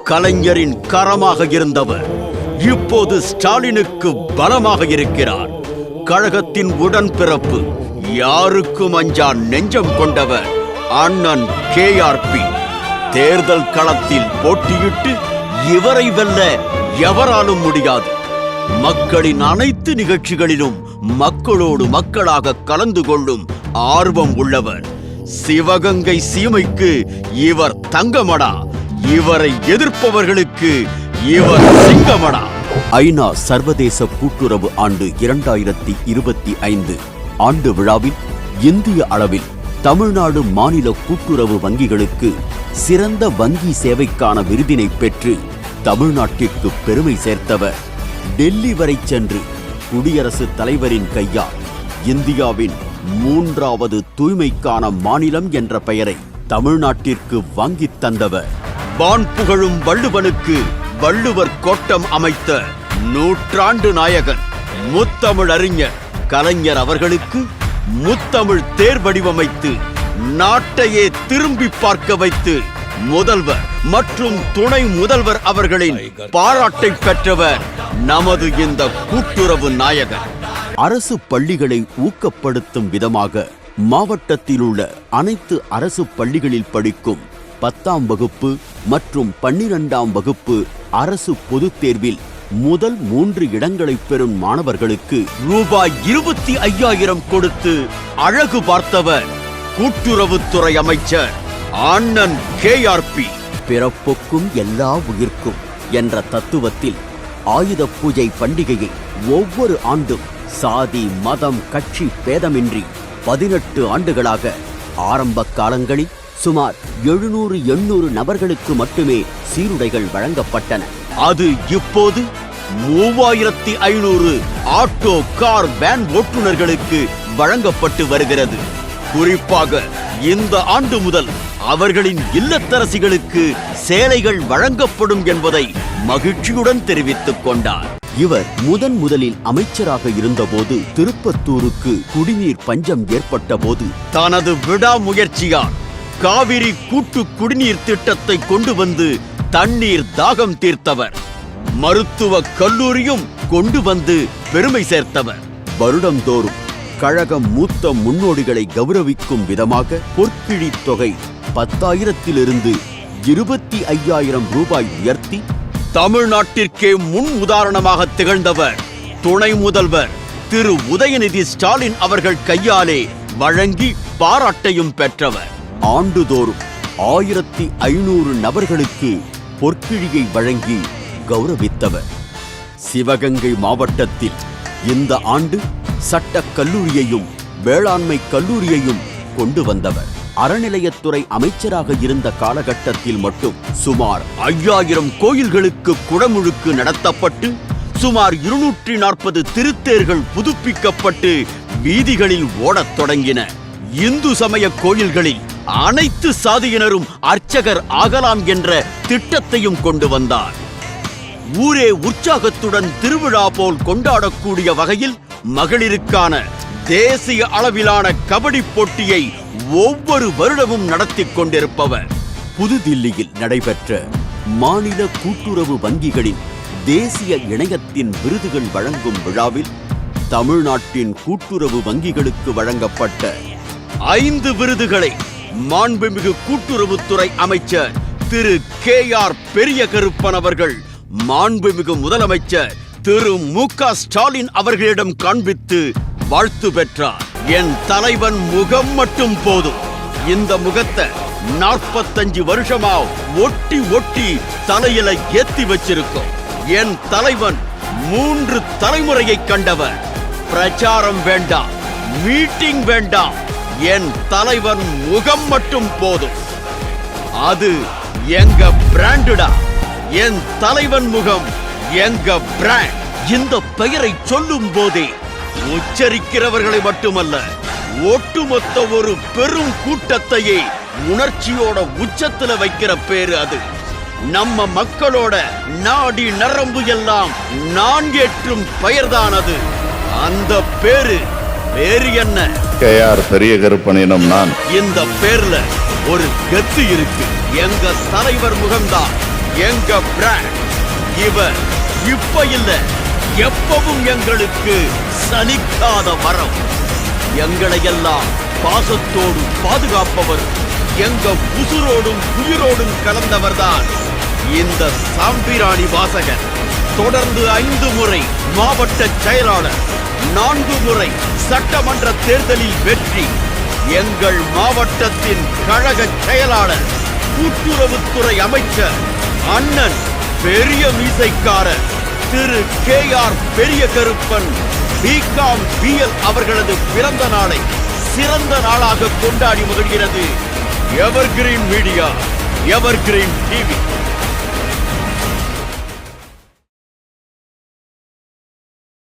கலைஞரின் கரமாக இருந்தவர் இப்போது ஸ்டாலினுக்கு பலமாக இருக்கிறார். கழகத்தின் உடன்பிறப்பு யாருக்கும் அஞ்சா நெஞ்சம் கொண்டவர்? அண்ணன் கே ஆர் பி தேர்தல் களத்தில் போட்டியிட்டு இவரை வெல்ல எவராலும் முடியாது. மக்களின் அனைத்து நிகழ்ச்சிகளிலும் மக்களோடு மக்களாக கலந்து கொள்ளும் ஆர்வம் உள்ளவர். சிவகங்கை சீமைக்கு இவர் தங்கமடா. இவரை எதிர்ப்பவர்களுக்கு இவர் சிங்கமடா. ஐநா சர்வதேச கூட்டுறவு ஆண்டு இரண்டாயிரத்தி இருபத்தி ஐந்து ஆண்டு விழாவில் இந்திய அளவில் தமிழ்நாடு மாநில கூட்டுறவு வங்கிகளுக்கு சிறந்த வங்கி சேவைக்கான விருதினை பெற்று தமிழ்நாட்டிற்கு பெருமை சேர்த்தவர். டெல்லி வரை சென்று குடியரசுத் தலைவரின் கையால் இந்தியாவின் மூன்றாவது தூய்மைக்கான மாநிலம் என்ற பெயரை தமிழ்நாட்டிற்கு வாங்கித் தந்தவர். வான் புகழும் வள்ளுவனுக்கு வள்ளுவர் கோட்டம் அமைத்த நூற்றாண்டு நாயகன் முத்தமிழ் அறிஞர் கலைஞர் அவர்களுக்கு முத்தமிழ் தேர் வடிவமைத்து நாட்டையே திரும்பி பார்க்க வைத்து முதல்வர் மற்றும் துணை முதல்வர் அவர்களின் பாராட்டை பெற்றவர் நமது இந்த கூட்டுறவு நாயகர். அரசு பள்ளிகளை ஊக்கப்படுத்தும் விதமாக மாவட்டத்தில் உள்ள அனைத்து அரசு பள்ளிகளில் படிக்கும் பத்தாம் வகுப்பு மற்றும் பன்னிரெண்டாம் வகுப்பு அரசு பொதுத் தேர்வில் முதல் மூன்று இடங்களை பெறும் மாணவர்களுக்கு ரூபாய் இருபத்தி ஐயாயிரம் கொடுத்து அழகு பார்த்தவர் கூட்டுறவுத்துறை அமைச்சர் ஆனந்த் கேஆர்பி. பிறப்புக்கும் எல்லா உயிர்க்கும் என்ற தத்துவத்தில் ஆயுத பூஜை பண்டிகையை ஒவ்வொரு ஆண்டும் சாதி மதம் கட்சி பேதமின்றி பதினெட்டு ஆண்டுகளாக ஆரம்ப காலங்களில் சுமார் எழுநூறு எண்ணூறு நபர்களுக்கு மட்டுமே சீருடைகள் வழங்கப்பட்டன. அது இப்போது மூவாயிரத்தி ஐநூறு ஆட்டோ கார் வேன் ஓட்டுநர்களுக்கு வழங்கப்பட்டு வருகிறது. குறிப்பாக இந்த ஆண்டு முதல் அவர்களின் இல்லத்தரசிகளுக்கு சேலைகள் வழங்கப்படும் என்பதை மகிழ்ச்சியுடன் தெரிவித்துக் கொண்டார். இவர் முதன் முதலில் அமைச்சராக இருந்தபோது திருப்பத்தூருக்கு குடிநீர் பஞ்சம் ஏற்பட்ட போது தனது விடாமுயற்சியால் காவிரி கூட்டு குடிநீர் திட்டத்தை கொண்டு வந்து தண்ணீர் தாகம் தீர்த்தவர். மருத்துவ கல்லூரியும் கொண்டு வந்து பெருமை சேர்த்தவர். வருடந்தோறும் கழகம் மூத்த முன்னோடிகளை கௌரவிக்கும் விதமாக பொற்கிழி தொகை பத்தாயிரத்திலிருந்து இருபத்தி ஐயாயிரம் ரூபாய் உயர்த்தி தமிழ்நாட்டிற்கே முன் உதாரணமாக திகழ்ந்தவர் துணை முதல்வர் திரு. உதயநிதி ஸ்டாலின் அவர்கள் கையாலே வழங்கி பாராட்டையும் பெற்றவர். ஆண்டுதோறும் ஆயிரத்தி ஐநூறு நபர்களுக்கு பொற்கிழியை வழங்கி கௌரவித்தவர். சிவகங்கை மாவட்டத்தில் இந்த ஆண்டு சட்டக் கல்லூரியையும் வேளாண்மை கல்லூரியையும் கொண்டு வந்தவர். அறநிலையத்துறை அமைச்சராக இருந்த காலகட்டத்தில் மட்டும் சுமார் ஐயாயிரம் கோயில்களுக்கு குடமுழுக்கு நடத்தப்பட்டு சுமார் இருநூற்றி நாற்பது திருத்தேர்கள் புதுப்பிக்கப்பட்டு வீதிகளில் ஓடத் தொடங்கின இந்து சமய கோயில்களில் அனைத்து சாதியினரும் அர்ச்சகர் ஆகலாம் என்ற திட்டத்தையும் கொண்டு வந்தார். ஊரே உற்சாகத்துடன் திருவிழா போல் கொண்டாடக்கூடிய வகையில் மகளிருக்கான தேசிய அளவிலான கபடி போட்டியை ஒவ்வொரு வருடமும் நடத்தி கொண்டிருப்பவர். புதுதில்லியில் நடைபெற்ற மாநில கூட்டுறவு வங்கிகளின் தேசிய இணையத்தின் விருதுகள் வழங்கும் விழாவில் தமிழ்நாட்டின் கூட்டுறவு வங்கிகளுக்கு வழங்கப்பட்ட ஐந்து விருதுகளை மாண்புமிகு கூட்டுறவுத்துறை அமைச்சர் திரு கே ஆர் பெரிய கருப்பன் அவர்கள் மாண்புமிகு முதலமைச்சர் திரு மு க ஸ்டாலின் அவர்களிடம் காண்பித்து வாழ்த்து பெற்றார். என் தலைவன் முகம் மட்டும் போதும். இந்த முகத்தை நாற்பத்தஞ்சு வருஷமா ஒட்டி ஒட்டி தலையில ஏத்தி வச்சிருக்கோம். என் தலைவன் மூன்று தலைமுறையை கண்டவர். பிரச்சாரம் வேண்டாம் மீட்டிங் வேண்டாம் என் தலைவன் முகம் மட்டும் போதும். அது எங்க பிராண்டுடா. என் தலைவன் முகம் எங்க பிராண்ட். இந்த பெயரை சொல்லும் போதே உச்சரிக்கிறவர்களை மட்டுமல்ல ஒட்டுமொத்த ஒரு பெரும் கூட்டத்தையே உணர்ச்சியோட உச்சத்துல வைக்கிற பேரு அது. நம்ம மக்களோட நாடி நரம்பு எல்லாம் நான் ஏற்றும் பெயர்தான் அது. அந்த பேரு பேரு என்ன? கேஆர் பெரிய கருப்பனிடம் நான் இந்த பேர்ல ஒரு கெத்து இருக்கு. எங்க தலைவர் முகம்தான். எங்க பிராண்ட் இவர் இப்ப இல்ல. எப்பவும் எங்களுக்கு சலிக்காத வரம். எங்களையெல்லாம் பாசத்தோடு பாதுகாப்பவர் எங்க உசுரோடும் உயிரோடும் கலந்தவர்தான் இந்த சாம்பிராணி வாசகர் தொடர்ந்து ஐந்து முறை மாவட்ட செயலாளர் நான்கு முறை சட்டமன்ற தேர்தலில் வெற்றி. எங்கள் மாவட்டத்தின் கழக செயலாளர் கூட்டுறவுத்துறை அமைச்சர் அண்ணன் பெரிய மீசைக்காரர் திரு. கே. ஆர். பெரிய கருப்பன் பிகாம் பிஎல் அவர்களது பிறந்த நாளை சிறந்த நாளாக கொண்டாடி மகிழ்கிறது. Evergreen media evergreen TV.